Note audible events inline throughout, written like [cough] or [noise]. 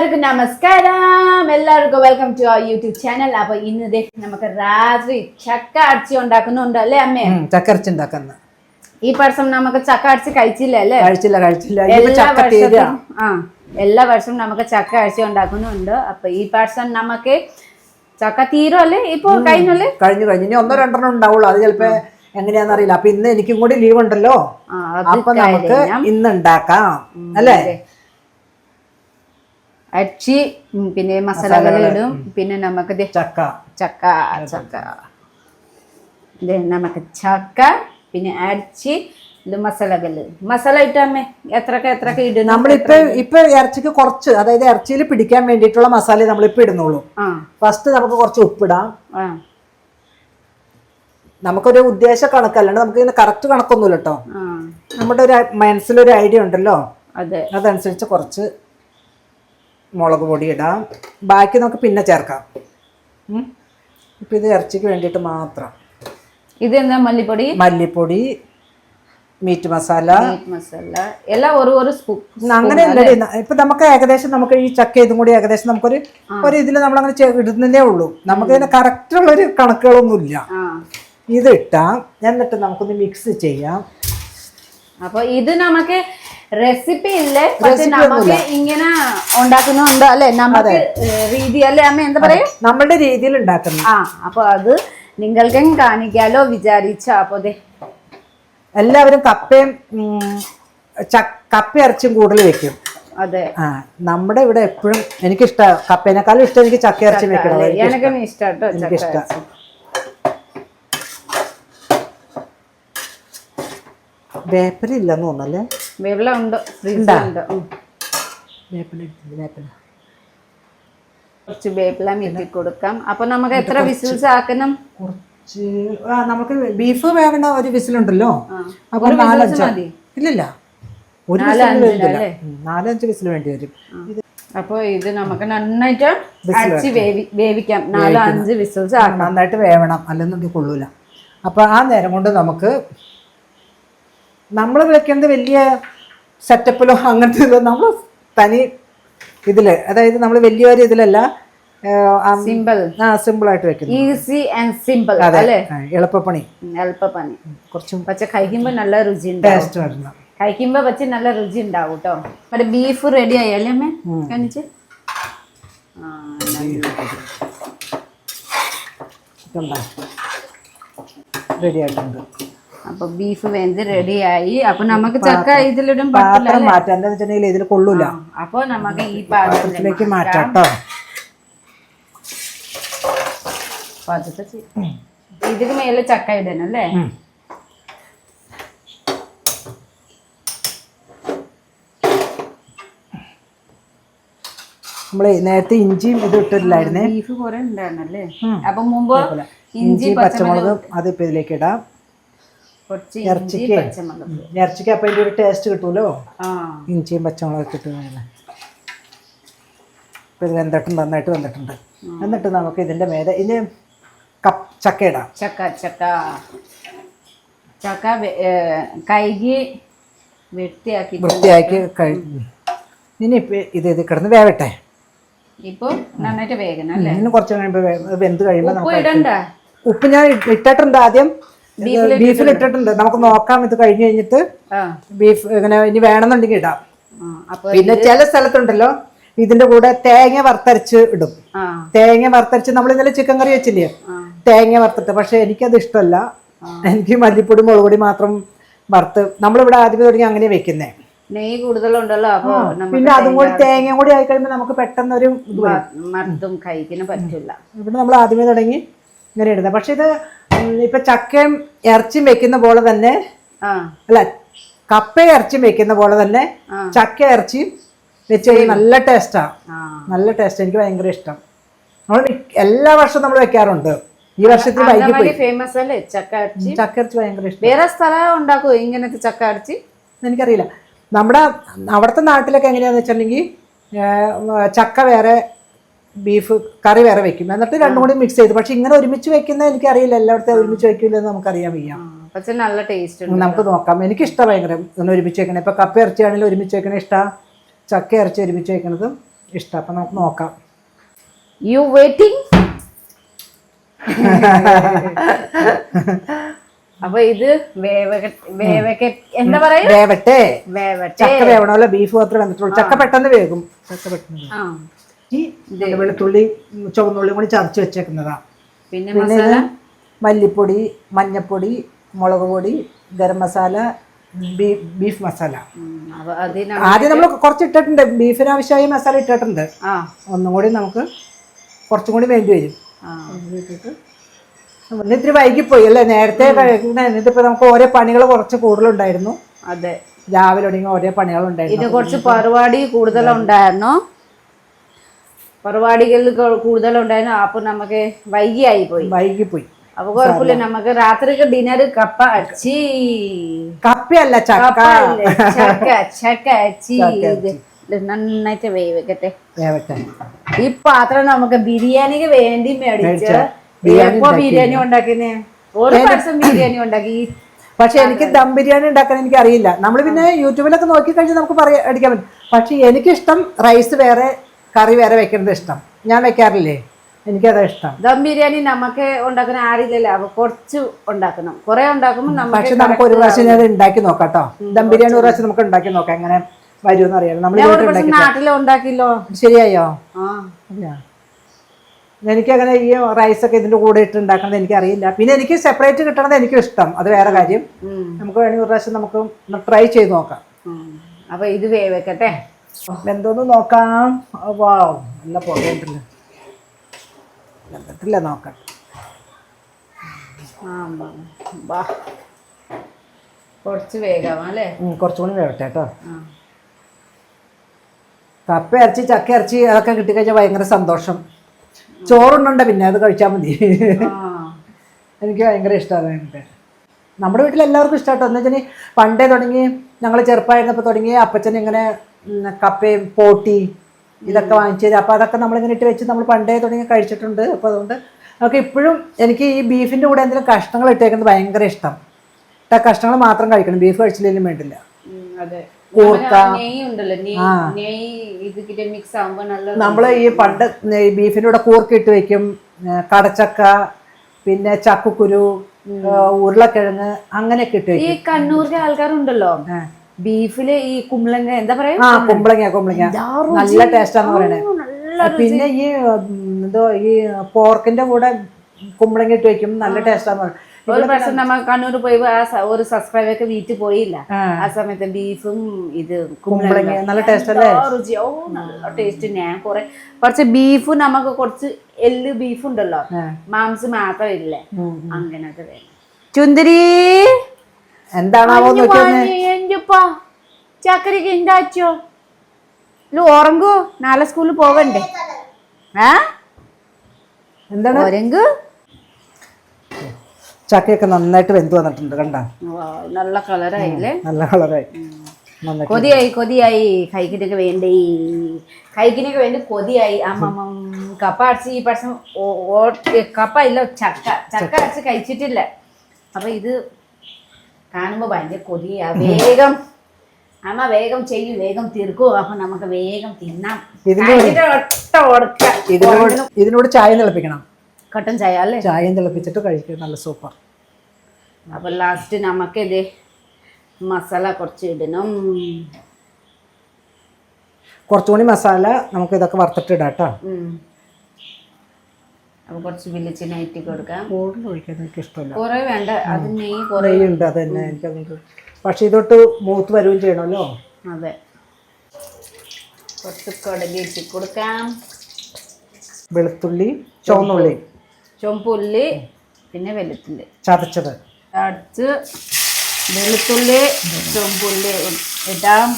എല്ലാവർക്കും നമസ്കാരം. എല്ലാവർക്കും welcome to our YouTube channel അപ്പൊ ഇന്ന് നമുക്ക് രാത്രി ചക്ക അടച്ചി ഉണ്ടാക്കുന്നുണ്ട് അല്ലേ അമ്മേ? ചക്കരച്ച് ഉണ്ടാക്കുന്ന. ഈ വർഷം നമുക്ക് ചക്ക അടച്ചി കഴിച്ചില്ല അല്ലേ? കഴിച്ചില്ല കഴിച്ചില്ല. ഇനിയിപ്പോ എല്ലാ വർഷവും ആ എല്ലാ വർഷവും നമുക്ക് ചക്ക അടച്ചി ഉണ്ടാക്കുന്നുണ്ട്. അപ്പൊ ഈ വർഷം നമുക്ക് ചക്ക തീരും അല്ലേ? ഇപ്പൊ കഴിഞ്ഞല്ലേ? കഴിഞ്ഞു കഴിഞ്ഞു. ഇനി ഒന്നോ രണ്ടെണ്ണം ഉണ്ടാവുള്ളൂ. അത് ചിലപ്പോ എങ്ങനെയാന്ന് അറിയില്ല. അപ്പൊ ഇന്ന് എനിക്കും കൂടി ലീവ് ഉണ്ടല്ലോ. അപ്പൊ നമുക്ക് ഇന്ന് ഉണ്ടാക്കാം. അല്ലേ? അടച്ചി ഉം, പിന്നെ മസാലകൾ ഇടും. പിന്നെ നമുക്ക് ചക്ക. ചക്ക ചക്ക. നമുക്ക് ചക്ക പിന്നെ അടിച്ച് ഇത് മസാലകൾ. മസാല ഇട്ടാമേ എത്രക്ക് എത്രക്ക് ഇടും നമ്മളിപ്പോ ഇപ്പൊ ഇറച്ചിക്ക് കുറച്ച് അതായത് ഇറച്ചിയിൽ പിടിക്കാൻ വേണ്ടിയിട്ടുള്ള മസാല നമ്മളിപ്പോ ഇടുന്നുള്ളൂ. ഫസ്റ്റ് നമുക്ക് കുറച്ച് ഉപ്പിടാം. നമുക്കൊരു ഉദ്ദേശ കണക്കല്ലാണ്ട് നമുക്ക് ഇതിന് കറക്റ്റ് കണക്കൊന്നുമില്ല കേട്ടോ നമ്മുടെ ഒരു മനസ്സിലൊരു ഐഡിയ ഉണ്ടല്ലോ. അതെ. അതനുസരിച്ച് കുറച്ച് മുളക് പൊടി ഇടാം. ബാക്കി നമുക്ക് പിന്നെ ചേർക്കാം. ഇപ്പം ഇത് ഇറച്ചിക്ക് വേണ്ടിയിട്ട് മാത്രം. ഇത് എന്താ മല്ലിപ്പൊടി? മല്ലിപ്പൊടി മീറ്റ് മസാല. മസാല. എല്ലാം ഒരു ഒരു അങ്ങനെ അല്ലടി ഇപ്പം നമുക്ക് ഏകദേശം നമുക്ക് ഈ ചക്ക ഇതും കൂടി ഏകദേശം നമുക്കൊരു ഒരു ഇതിൽ നമ്മൾ അങ്ങനെ ഇടുന്നതേ ഉള്ളൂ. നമുക്ക് ഇതിന് കറക്റ്റുള്ളൊരു കണക്കുകളൊന്നുമില്ല. ഇല്ല ഇത് ഇട്ടാം. എന്നിട്ട് നമുക്കൊന്ന് മിക്സ് ചെയ്യാം. അപ്പോൾ ഇത് നമുക്ക് റെസിപ്പി ഇല്ലേ? പക്ഷെ നമുക്ക് ഇങ്ങനെ ഉണ്ടാക്കുന്നുണ്ട് അല്ലെ? നമ്മുടെ രീതി അല്ലേ? അമ്മ എന്താ പറയാ? നമ്മളുടെ രീതിയിൽ ഉണ്ടാക്കുന്നു ആ അപ്പൊ അത് നിങ്ങൾക്കും കാണിക്കാലോ വിചാരിച്ച. അപ്പൊ എല്ലാവരും കപ്പയും കപ്പ ഇറച്ചും കൂടുതൽ വെക്കും. അതെ. ആ നമ്മുടെ ഇവിടെ എപ്പോഴും എനിക്കിഷ്ട കപ്പേനേക്കാളും ഇഷ്ടം എനിക്ക് ചക്ക ഇറച്ചി വെക്കണം എനിക്കും ഇഷ്ടം. എനിക്കിഷ്ടം. ഇല്ലെന്ന് തോന്നല്ലേ വെള്ളം ഉണ്ട്? ഫ്രിഡ്ജിലുണ്ട് ഉം. വേപ്പല ഇട്ടില്ല, വേപ്പല കുറച്ച് വേപ്പില ഇട്ടി കൊടുക്കാം. അപ്പൊ നമുക്ക് എത്ര വിസിൽസ് ആക്കണം? കുറച്ച് നമുക്ക് ബീഫ് വേവണ ഒരു വിസിലുണ്ടല്ലോ. അപ്പൊ നാലഞ്ച്? ഇല്ലില്ല. ഒരു നാലഞ്ച് വിസിൽ വേണ്ടി വരും. ഇത് അപ്പൊ ഇത് നമുക്ക് നന്നായിട്ട് അടിച്ച് വേവി വേവിക്കാം. നാലോ അഞ്ച് വിസിൽസ് ആക്കാം നന്നായിട്ട് വേവണം. അല്ലെന്നുണ്ടെങ്കിൽ കൊള്ളൂല. അപ്പോൾ ആ നേരം കൊണ്ട് നമുക്ക് നമ്മൾ വെക്കുന്നത് വലിയ സെറ്റപ്പിലോ അങ്ങനത്തെ ഇതോ നമ്മൾ തനി ഇതിൽ അതായത് നമ്മൾ വലിയൊരു ഇതിലല്ല സിമ്പിൾ ആ, സിമ്പിൾ ആയിട്ട് വെക്കുന്നത്. ഈസി ആൻഡ് സിമ്പിൾ അല്ലേ? എളുപ്പപ്പണി. എളുപ്പപ്പണി. കുറച്ചും പക്ഷെ കഴിക്കുമ്പോൾ നല്ല രുചി ഉണ്ടാവും ടേസ്റ്റ് വരണം. കഴിക്കുമ്പോൾ വെച്ച് നല്ല രുചി ഉണ്ടാവും കേട്ടോ മറ്റേ ബീഫ് റെഡി ആയല്ലേ അമ്മേ? കാണിച്ച്. റെഡി ആയിട്ടുണ്ട്. അപ്പൊ ബീഫ് വെന്ത് റെഡിയായി അപ്പൊ നമുക്ക് ചക്ക ഇതിലിടും പാത്രം എന്താണെന്ന് വെച്ചിട്ടുണ്ടെങ്കിൽ ഇതിൽ കൊള്ളൂല. അപ്പൊ നമുക്ക് ഈ പാത്രത്തിലേക്ക് മാറ്റാം. കേട്ടോ. ഇതിന് മേലെ ചക്ക ഇടണം അല്ലേ. നമ്മളെ നേരത്തെ ഇഞ്ചിയും ഇത് ഇട്ടില്ലായിരുന്നേ ബീഫ് കുറെ ഉണ്ടായിരുന്നല്ലേ. അപ്പൊ മുമ്പ് ഇഞ്ചി ഇഞ്ചി പച്ചമുളകും അത് ഇപ്പൊ ഇതിലേക്ക് ഇടാം. കുറച്ച് ഇറച്ചിക്ക് അപ്പൊ അതിന്റെ ഒരു ടേസ്റ്റ് കിട്ടുമല്ലോ ഇഞ്ചിയും പച്ചമുളകൊക്കെ ഇട്ട് വേണം ഇപ്പൊ ഇത് വെന്തിട്ടുണ്ട് നന്നായിട്ട് വന്നിട്ടുണ്ട് എന്നിട്ട് നമുക്ക് ഇതിന്റെ മേലെ ഇനി കപ്പ് ചക്ക ഇടാം. ചക്ക ചക്ക. ചക്ക കഴുകി വൃത്തിയാക്കി വൃത്തിയാക്കി കഴിഞ്ഞു ഇനി ഇത് ഇത് കിടന്ന് വേവട്ടെ? ഇപ്പൊ നന്നായിട്ട് വേഗം അല്ലേ? ഇനി കുറച്ച് കഴിയുമ്പോൾ വേ- വെന്ത് കഴിയുമ്പോൾ ഉപ്പ് നമുക്ക് ഉപ്പ് ഞാൻ ഇട്ടിട്ടുണ്ട് ആദ്യം? ബീഫിൽ ഇട്ടിട്ടുണ്ട് നമുക്ക് നോക്കാം ഇത് കഴിഞ്ഞു കഴിഞ്ഞിട്ട് ബീഫ് ഇങ്ങനെ ഇനി വേണമെന്നുണ്ടെങ്കിൽ ഇടാം. പിന്നെ ചില സ്ഥലത്തുണ്ടല്ലോ ഇതിന്റെ കൂടെ തേങ്ങ വറുത്തരച്ച് ഇടും. തേങ്ങ വറുത്തരച്ച് നമ്മൾ ഇന്നലെ ചിക്കൻ കറി വെച്ചില്ലേ? തേങ്ങ വറുത്തിട്ട്. പക്ഷെ എനിക്കത് ഇഷ്ടമല്ല. എനിക്ക് മല്ലിപ്പൊടി മുളക് പൊടി മാത്രം വറുത്ത്. നമ്മളിവിടെ ആദ്യമേ തുടങ്ങി അങ്ങനെ വെക്കുന്നേ. നെയ്യ് കൂടുതലുണ്ടല്ലോ അപ്പൊ പിന്നെ അതും കൂടി തേങ്ങയും കൂടി ആയി കഴിയുമ്പോൾ നമുക്ക് പെട്ടെന്ന് ഒരു. മർദ്ദം കഴിക്കാൻ പറ്റില്ല. ഇവിടെ നമ്മൾ ആദ്യമേ തുടങ്ങി ഇങ്ങനെ ഇടുന്നത്. പക്ഷെ ഇത് ഇപ്പൊ ചക്കയും ഇറച്ചിയും വെക്കുന്ന പോലെ തന്നെ അല്ല കപ്പ ഇറച്ചിയും വെക്കുന്ന പോലെ തന്നെ. ചക്ക ഇറച്ചിയും വെച്ച് കഴിഞ്ഞാൽ നല്ല ടേസ്റ്റാ ആ. നല്ല ടേസ്റ്റ് എനിക്ക് ഭയങ്കര ഇഷ്ടം. നമ്മൾ എല്ലാ വർഷവും നമ്മൾ വെക്കാറുണ്ട്. ഈ വർഷത്തിൽ വൈകി അന്തമാലി ഫേമസ് അല്ലേ? ചക്ക ചക്ക ഇറച്ചി ഭയങ്കര ഇഷ്ടം. വേറെ സ്ഥലം ഉണ്ടാക്കുമോ ഇങ്ങനത്തെ ചക്ക ഇറച്ചി? എനിക്കറിയില്ല. നമ്മുടെ അവിടുത്തെ നാട്ടിലൊക്കെ എങ്ങനെയാന്ന് വെച്ചിട്ടുണ്ടെങ്കിൽ ചക്ക വേറെ ബീഫ് കറി വേറെ വെക്കും. എന്നിട്ട് രണ്ടും കൂടി മിക്സ് ചെയ്ത്. പക്ഷെ ഇങ്ങനെ ഒരുമിച്ച് വെക്കുന്ന എനിക്കറിയില്ല എല്ലായിടത്തും ഒരുമിച്ച് വെക്കില്ലെന്ന് നമുക്കറിയാൻ വയ്യ. പക്ഷെ നല്ല ടേസ്റ്റ് നമുക്ക് നോക്കാം. എനിക്ക് ഇഷ്ടം ഭയങ്കര ഇങ്ങനെ ഒരുമിച്ച് വെക്കണേ. ഇപ്പൊ കപ്പ ഇറച്ചിയാണെങ്കിലും ഒരുമിച്ച് വെക്കണ ഇഷ്ടമാണ് ചക്ക ഇറച്ചി ഒരുമിച്ച് വെക്കണതും ഇഷ്ടം. അപ്പം നമുക്ക് നോക്കാം. യു വെയിറ്റിംഗ് [laughs] അപ്പൊ ഇത് എന്താ പറയാ വേവട്ടെ. വേവട്ടെ. ചക്ക വേവണമല്ലോ ബീഫ് മാത്രമേ വന്നിട്ടുള്ളൂ ചക്ക പെട്ടെന്ന് വേകും. ചക്ക പെട്ടെന്ന് ഈ വെളുത്തുള്ളി ചുവന്നുള്ളി കൂടി ചതച്ച് വെച്ചേക്കുന്നതാണ് പിന്നെ പിന്നെ മസാല? മല്ലിപ്പൊടി മഞ്ഞപ്പൊടി മുളക് പൊടി ഗരം മസാല ബീഫ് മസാല. ആദ്യം നമ്മൾ കുറച്ച് ഇട്ടിട്ടുണ്ട്. ബീഫിന് ആവശ്യമായ മസാല ഇട്ടിട്ടുണ്ട്. ഒന്നും കൂടി നമുക്ക് കുറച്ചും കൂടി വേണ്ടി വരും. ആ. ഇന്ന് ഇത്തിരി വൈകിപ്പോയി അല്ലേ? നേരത്തെ ഇതിപ്പോ നമുക്ക് ഓരോ പണികൾ കുറച്ച് കൂടുതലുണ്ടായിരുന്നു. അതെ. രാവിലെ ഒടുങ്ങി ഓരോ പണികളുണ്ടായിരുന്നു. ഇത് കുറച്ച് പരിപാടി കൂടുതലുണ്ടായിരുന്നു. പരിപാടികൾ കൂടുതലുണ്ടായിരുന്നു അപ്പോൾ നമുക്ക് വൈകിയായി പോയി വൈകി പോയി അപ്പൊ കുഴപ്പമില്ല നമുക്ക് രാത്രിക്ക് ഡിന്നർ കപ്പ അച്ചി. കപ്പയല്ല ചക്ക. അച്ചി. നന്നായിട്ട് വേവിക്കട്ടെ. വേവട്ടെ. ഈ പാത്രം നമുക്ക് ബിരിയാണിക്ക് വേണ്ടി മേടിച്ച്. ബിരിയാണി എപ്പോ ബിരിയാണി ഉണ്ടാക്കുന്നേ ഒരു ദിവസം ബിരിയാണി ഉണ്ടാക്കി. പക്ഷെ എനിക്ക് ദം ബിരിയാണി ഉണ്ടാക്കാൻ എനിക്ക് അറിയില്ല. നമ്മൾ പിന്നെ യൂട്യൂബിലൊക്കെ നോക്കി കഴിഞ്ഞാൽ നമുക്ക് പറയാം അടിക്കാൻ പറ്റും. പക്ഷെ എനിക്കിഷ്ടം റൈസ് വേറെ കറി വേറെ വെക്കുന്നത് ഇഷ്ടം. ഞാൻ വെക്കാറില്ലേ? എനിക്കതാ ഇഷ്ടം. ദം ബിരിയാണി നമുക്ക് ഉണ്ടാക്കുന്ന ആരില്ലല്ലോ അപ്പൊ കുറച്ച് ഉണ്ടാക്കണം. കുറെ ഉണ്ടാക്കുമ്പോൾ പക്ഷെ നമുക്ക് ഒരു പ്രാവശ്യം ഞാൻ ഉണ്ടാക്കി നോക്കാം കേട്ടോ ദം ബിരിയാണി ഒരു പ്രാവശ്യം നമുക്ക് ഉണ്ടാക്കി നോക്കാം എങ്ങനെ വരുമെന്ന് അറിയാം നമ്മൾ നാട്ടിലും ഉണ്ടാക്കില്ലോ. ശരിയായോ? ആ. ഇല്ല. എനിക്കങ്ങനെ ഈ റൈസൊക്കെ ഇതിന്റെ കൂടെ ഇട്ട് ഉണ്ടാക്കുന്നത് എനിക്കറിയില്ല. പിന്നെ എനിക്ക് സെപ്പറേറ്റ് കിട്ടണത് എനിക്കും ഇഷ്ടം. അത് വേറെ കാര്യം. നമുക്ക് വേണമെങ്കിൽ ഒരു പ്രാവശ്യം നമുക്ക് ട്രൈ ചെയ്ത് നോക്കാം. അപ്പൊ ഇത് വേവിക്കട്ടെ. എന്തോന്ന് നോക്കാം? വാ നല്ല പുകയുണ്ടല്ലോ. വെന്തത്തില്ല നോക്കാം. ആ വാ. കുറച്ച് വേഗം അല്ലേ? കുറച്ചുകൂടി കുറച്ചും കൂടി വേവട്ടെ കേട്ടോ. കപ്പ ഇറച്ചി ചക്ക ഇറച്ചി അതൊക്കെ കിട്ടിക്കഴിഞ്ഞാൽ ഭയങ്കര സന്തോഷം. ചോറുണ്ടോ പിന്നെ അത് കഴിച്ചാൽ മതി. എനിക്ക് ഭയങ്കര ഇഷ്ടമാണ് എനിക്ക് നമ്മുടെ വീട്ടിൽ എല്ലാവർക്കും ഇഷ്ടമാട്ടോ എന്ന് വെച്ചാൽ പണ്ടേ തുടങ്ങി ഞങ്ങൾ ചെറുപ്പമായിരുന്നപ്പോൾ തുടങ്ങി അപ്പച്ചൻ ഇങ്ങനെ കപ്പയും പോട്ടി ഇതൊക്കെ വാങ്ങിച്ചു തരും അപ്പോൾ അതൊക്കെ നമ്മളിങ്ങനെ ഇട്ട് വെച്ച് നമ്മൾ പണ്ടേ തുടങ്ങി കഴിച്ചിട്ടുണ്ട്. അപ്പോൾ അതുകൊണ്ട് നമുക്ക് ഇപ്പോഴും എനിക്ക് ഈ ബീഫിന്റെ കൂടെ എന്തെങ്കിലും കഷ്ണങ്ങൾ ഇട്ടേക്കുന്നത് ഭയങ്കര ഇഷ്ടം. ആ കഷ്ണങ്ങൾ മാത്രം കഴിക്കണം. ബീഫ് കഴിച്ചില്ലെങ്കിലും വേണ്ടില്ല. കൂർക്ക. നമ്മൾ ഈ പണ്ട് ഈ ബീഫിന്റെ കൂടെ കൂർക്കിട്ട് വെക്കും. ഏ, കടച്ചക്ക പിന്നെ ചക്കുക്കുരു ഉരുളക്കിഴങ്ങ് അങ്ങനെയൊക്കെ ഇട്ട് ഈ വെക്കും. കണ്ണൂരിലെ ആൾക്കാരുണ്ടല്ലോ. ബീഫിൽ ഈ കുമ്പളങ്ങ എന്താ പറയാ? ആ കുമ്പളങ്ങ കുമ്പളങ്ങ. നല്ല ടേസ്റ്റാന്ന് പറയണേ. പിന്നെ ഈ എന്തോ ഈ പോർക്കിന്റെ കൂടെ കുമ്പളങ്ങ ഇട്ട് വെക്കും. നല്ല ടേസ്റ്റാന്ന് പറയും ഒരു പ്രാവശ്യം നമ്മൾ കണ്ണൂർ പോയി ഒരു സബ്സ്ക്രൈബർക്ക് വീട്ടിൽ പോയില്ല. ആ. സമയത്ത് ബീഫും ഇത് കുമ്പളങ്ങ നല്ല ടേസ്റ്റ് അല്ലേ? രുചിയോ നല്ല ടേസ്റ്റ് ഞാൻ കുറെ കുറച്ച് ബീഫ് നമുക്ക് കുറച്ച് എല്ല് ബീഫ് ഉണ്ടല്ലോ. മാംസ് മാത്രമില്ലേ മാത്രം ഇല്ലേ? അങ്ങനത്തെ ചുന്തിരി ചുന്ദരി! എന്താണാവോ നോക്കിയൊന്ന്? എന്റപ്പാ ചാക്കരിക്ക് എന്താച്ചോ ഇല്ല ഉറങ്ങൂ. നാളെ സ്കൂളിൽ പോകണ്ടേ ആ എന്താണ്? ഉറങ്ങു. ചക്കയൊക്കെ നന്നായിട്ട് വെന്ത് വന്നിട്ടുണ്ട് കണ്ട? നല്ല കളറായില്ലേ? നല്ല കളറായി. കൊതിയായി കൊതിയായി. കൈക്കിനൊക്കെ വേണ്ടേ? കൈക്കിനൊക്കെ വേണ്ടി? കൊതിയായി. അമ്മ കപ്പ അടിച്ച് ഈ പ്രാവശ്യം ഓ- കപ്പ ഇല്ല ചക്ക. ചക്ക അടിച്ച് കഴിച്ചിട്ടില്ല. അപ്പൊ ഇത് കാണുമ്പോ ഭയങ്കര കൊതിയാ. വേഗം അമ്മ വേഗം ചെയ്യും വേഗം തീർക്കും. അപ്പൊ നമുക്ക് വേഗം തിന്നാം. ഇതിനോട് ഇതിനോട് ചായ തിളപ്പിക്കണം. കട്ടൻ ചായ അല്ലേ? ചായ തിളപ്പിച്ചിട്ട് കഴിക്കും നല്ല സൂപ്പർ. അപ്പൊ ലാസ്റ്റ് നമുക്ക് ഇത് മസാല കുറച്ച് ഇടണം. കുറച്ചുകൂടി മസാല നമുക്ക് ഇതൊക്കെ വറുത്തിട്ട് ഇടാം കേട്ടോ ഉം. അപ്പൊ കുറച്ച് വെളിച്ചെണ്ണ ഇട്ട് കൊടുക്കാം. കൂടുതൽ ഒഴിക്കാൻ എനിക്ക് ഇഷ്ടമല്ല. കുറേ വേണ്ട. അത് നെയ്യ് കുറേ ഉണ്ട് അത് തന്നെ. പക്ഷെ ഇതൊട്ട് മൂത്ത് വരികയും ചെയ്യണമല്ലോ? അതെ. കുറച്ച് കടുക് കൊടുക്കാം. വെളുത്തുള്ളി ചുവന്നുള്ളി. ചുമപ്പുള്ളി പിന്നെ വെളുത്തുള്ളി. ചതച്ചത്. അടുത്ത് വെളുത്തുള്ളി ചുമപ്പുള്ളി ഇടാം.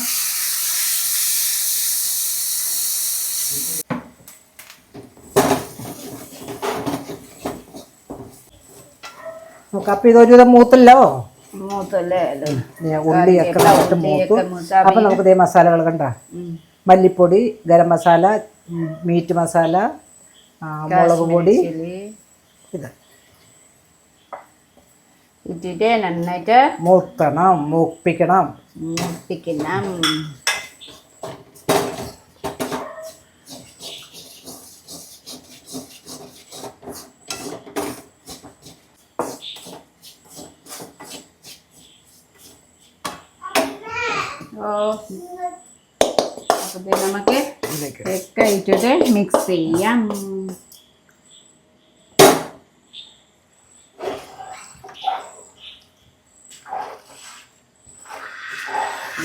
നമുക്ക് അപ്പം ഇതൊരു മൂത്തല്ലോ? ഉള്ളിയൊക്കെ വറുത്ത് മൂത്തു. അപ്പം നമുക്ക് ഇതേ മസാലകൾ കണ്ട? മല്ലിപ്പൊടി ഗരം മസാല മീറ്റ് മസാല മുളക് പൊടി. ഇത്. ഇട്ടിട്ട് നന്നായിട്ട് മൂത്തണം മൂപ്പിക്കണം. മൂപ്പിക്കണം അപ്പൊ ഇത് നമുക്ക് ഇതിലേക്ക് ഒക്കെ ഇട്ടിട്ട് മിക്സ് ചെയ്യാം.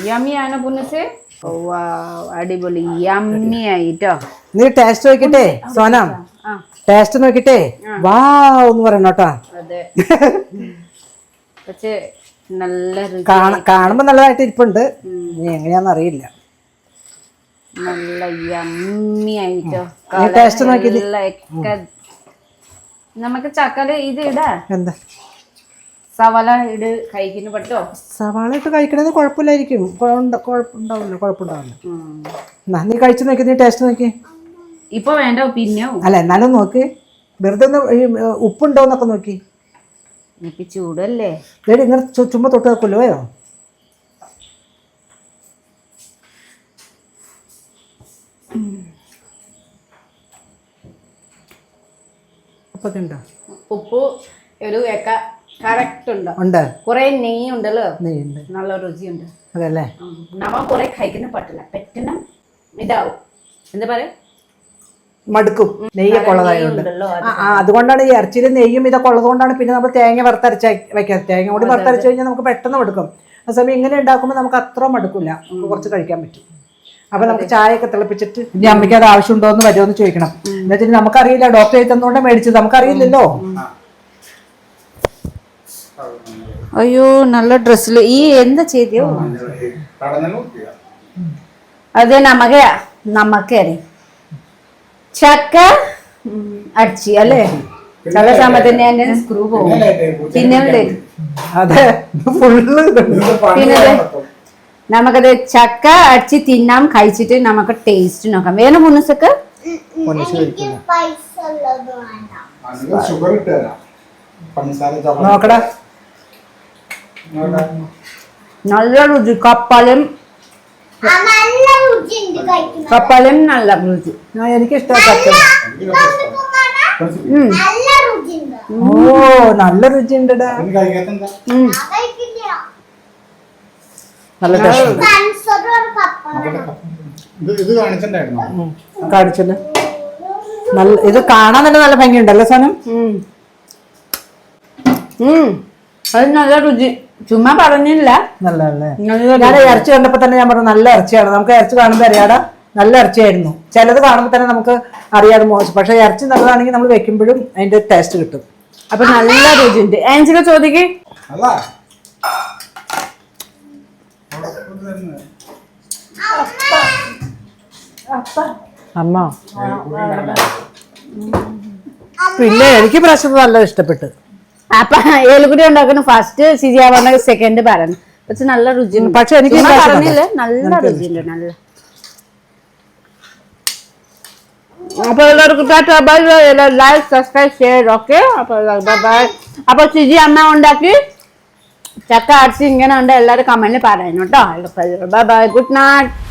യമ്മിയാണ് പുനസ് അടിപൊളി യമ്മി ആയിട്ടോ. നീ ടേസ്റ്റ് നോക്കിട്ടെ സോനം? ടേസ്റ്റ് നോക്കിട്ടെ വാ എന്ന് പറയണം കേട്ടോ. അതെ. [laughs] പക്ഷെ നല്ല കാണുമ്പോ നല്ലതായിട്ട് ഇരിപ്പുണ്ട്. എങ്ങനെയാന്ന് അറിയില്ല. നല്ല യമ്മി ആയിട്ടോ ഒക്കെ നമുക്ക് ചക്കൽ ഇത് ഇടാ. എന്താ? സവാള ഇട് കഴിക്കുന്നു പറ്റോ സവാള ഇട്ട് കഴിക്കണത് കുഴപ്പമില്ലായിരിക്കും. നന്ദി കുഴപ്പമുണ്ടാവില്ല കുഴപ്പമുണ്ടാവില്ല. ഉം. എന്നാ നീ കഴിച്ചു നോക്കി നീ ടേസ്റ്റ് നോക്കി ഇപ്പൊ വേണ്ട പിന്നെയോ അല്ല എന്നാലും നോക്ക്. വെറുതെ ഒന്ന് ഈ നോക്കി. ചൂടല്ലേ? ഇങ്ങനെ ചുമ്മാ തൊട്ട് വെക്കുമല്ലോ ഉപ്പൊക്കെ ഉണ്ടോ? ഉപ്പ് ഒരു ഏക്ക കറക്റ്റ് ഉണ്ട്. ഉണ്ട്. കുറെ നെയ്യ് ഉണ്ടല്ലോ നെയ്യുണ്ട്. നല്ല രുചിയുണ്ട്. അതല്ലേ. നമ്മ കുറെ കഴിക്കുന്ന പറ്റില്ല പെട്ടെന്ന് ഇതാവും. എന്താ പറയാ? മടുക്കും. നെയ്യൊക്കെ ഉള്ളതായതുകൊണ്ട് അതുകൊണ്ടാണ് ഈ ഇറച്ചിയിൽ നെയ്യും ഇതൊക്കെ ഉള്ളതുകൊണ്ടാണ് പിന്നെ നമ്മൾ തേങ്ങ വറുത്തരച്ച വെക്കാറ് തേങ്ങ കൂടി വറുത്തരച്ച് കഴിഞ്ഞാൽ നമുക്ക് പെട്ടെന്ന് മടുക്കും. ആ സമയം ഇങ്ങനെ ഉണ്ടാക്കുമ്പോൾ നമുക്ക് അത്ര മടുക്കില്ല. കുറച്ച് കഴിക്കാൻ പറ്റും. അപ്പൊ നമുക്ക് ചായയൊക്കെ തിളപ്പിച്ചിട്ട് ഇനി അമ്മയ്ക്ക് അത് ആവശ്യമുണ്ടോ എന്ന് വരുമോ എന്ന് ചോദിക്കണം. എന്താ വെച്ചാൽ നമുക്കറിയില്ല ഡോക്ടർ തന്നുകൊണ്ട് മേടിച്ചത്. നമുക്കറിയില്ലല്ലോ. അയ്യോ നല്ല ഡ്രസ്സിൽ ഈ എന്താ ചെയ്തോ? അതെ നമുക്ക് നമുക്കറി ചക്ക അടിച്ചി അല്ലേ? ചില സമയത്ത് എന്റെ സ്ക്രൂ പോകും. പിന്നെ അതെ. ഫുള്ള് പിന്നെ നമുക്കത് ചക്ക അടിച്ച് തിന്നാം കഴിച്ചിട്ട് നമുക്ക് ടേസ്റ്റ് നോക്കാം. വേണം മുന്നസക്ക് നല്ല രുചി കപ്പലും. കപ്പലും നല്ല രുചി. എനിക്ക് രുചിയുണ്ട്. ഓ നല്ല രുചിയുണ്ടടാ അതിന് നല്ല ടേസ്റ്റ്. ഇത് ഇത് കാണിച്ചിട്ടുണ്ടായിരുന്നോ? കാണിച്ചല്ലോ. നല്ല ഇത് കാണാൻ തന്നെ നല്ല ഭംഗിയുണ്ടല്ലോ സാധനം. അത് നല്ല രുചി. ചുമ്മാ പറഞ്ഞില്ല. നല്ലതല്ലേ? നല്ല ഞാൻ ഇറച്ചി കണ്ടപ്പോ തന്നെ ഞാൻ പറഞ്ഞു നല്ല ഇറച്ചിയാണ്. നമുക്ക് ഇറച്ചി കാണുമ്പോൾ അറിയാടാ നല്ല ഇറച്ചിയായിരുന്നു. ചിലത് കാണുമ്പോൾ തന്നെ നമുക്ക് അറിയാതെ മോശം. പക്ഷെ ഇറച്ചി നല്ലതാണെങ്കിൽ നമ്മൾ വെക്കുമ്പോഴും അതിന്റെ ടേസ്റ്റ് കിട്ടും. അപ്പൊ നല്ല രുചിയുണ്ട്. ആൻസിക ചോദിക്ക്. അമ്മ. പിന്നെ എനിക്ക് പ്രാവശ്യം നല്ല ഇഷ്ടപ്പെട്ടു. അപ്പൊ ഏലുകുടി ഉണ്ടാക്കുന്ന ഫസ്റ്റ് സിജി പറഞ്ഞ സെക്കൻഡ് പറഞ്ഞു പക്ഷെ നല്ല രുചി പക്ഷെ എനിക്ക് ഇഷ്ടപ്പെട്ടു. നല്ല രുചിയുണ്ട് നല്ല. അപ്പൊ എല്ലാവർക്കും tata bye bye like subscribe share okay അപ്പൊ ബൈ ബൈ. അപ്പൊ സിജി അമ്മ ഉണ്ടാക്കി. ചക്ക അടിച്ച് ഇങ്ങനെ ഉണ്ട് എല്ലാവരും കമന്റിൽ പറയുന്നു കേട്ടോ ബൈ ഗുഡ് നൈറ്റ്.